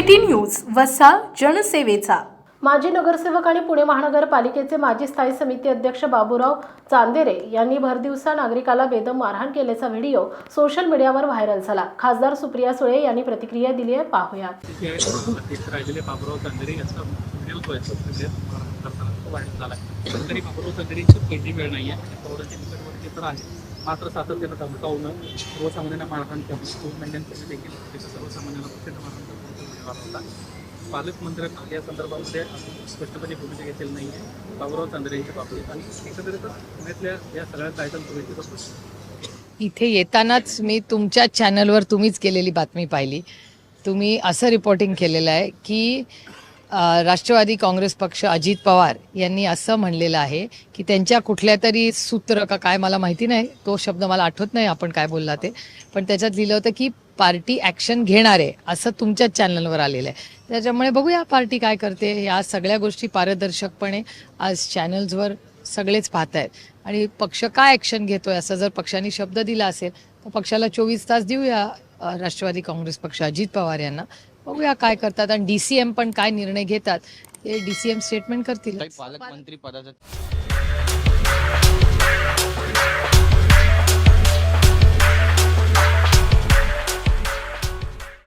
City news वसा जनसेवेचा. माजी नगरसेवक आणि पुणे महानगरपालिकेचे माजी स्थायी समिती अध्यक्ष बाबूराव चांदेरे यांनी भरदिवसा नागरिकाला बेदम मारहाण केल्याचा व्हिडिओ सोशल मीडियावर व्हायरल झाला. खासदार सुप्रिया सुळे यांनी प्रतिक्रिया दिली आहे. पाहूयात बाबुराव चांदेरे याचा तरी बाबुराव चांदेरेची पहिली वेळ नाही तर आहे. मात्र सातत्यानं धमकावणं सर्वसामान्यांना मारहाण करणं दोन महिन्यांपूर्वी देखील सर्वसामान्यांना मारहाण करण्याचा होणार होता. पालकमंत्र्यांना या संदर्भामध्ये स्पष्टपणे भूमिका घेतलेली नाही आहे बाबुराव चांद्रे यांच्या बाबतीत. आणि एकंदरीतच पुण्यातल्या या सगळ्या कायदा बसून इथे येतानाच मी तुमच्या चॅनलवर तुम्हीच केलेली बातमी पाहिली. तुम्ही असं रिपोर्टिंग केलेलं आहे की राष्ट्रवादी काँग्रेस पक्ष अजित पवार यांनी असं म्हणलेलं आहे की त्यांच्या कुठल्या तरी सूत्र का काय मला माहिती नाही तो शब्द मला आठवत नाही आपण काय बोलला ते. पण त्याच्यात लिहिलं होतं की पार्टी ॲक्शन घेणार आहे असं तुमच्याच चॅनलवर आलेलं आहे. त्याच्यामुळे बघूया पार्टी काय करते. या सगळ्या गोष्टी पारदर्शकपणे आज चॅनल्सवर सगळेच पाहत आहेत. आणि पक्ष काय ॲक्शन घेतोय असं जर पक्षाने शब्द दिला असेल तर पक्षाला चोवीस तास देऊया राष्ट्रवादी काँग्रेस पक्ष अजित पवार यांना. बघूया काय करतात आणि डी सी एम पण काय निर्णय घेतात ते डी सी एम स्टेटमेंट करतील. पालकमंत्री पदाचा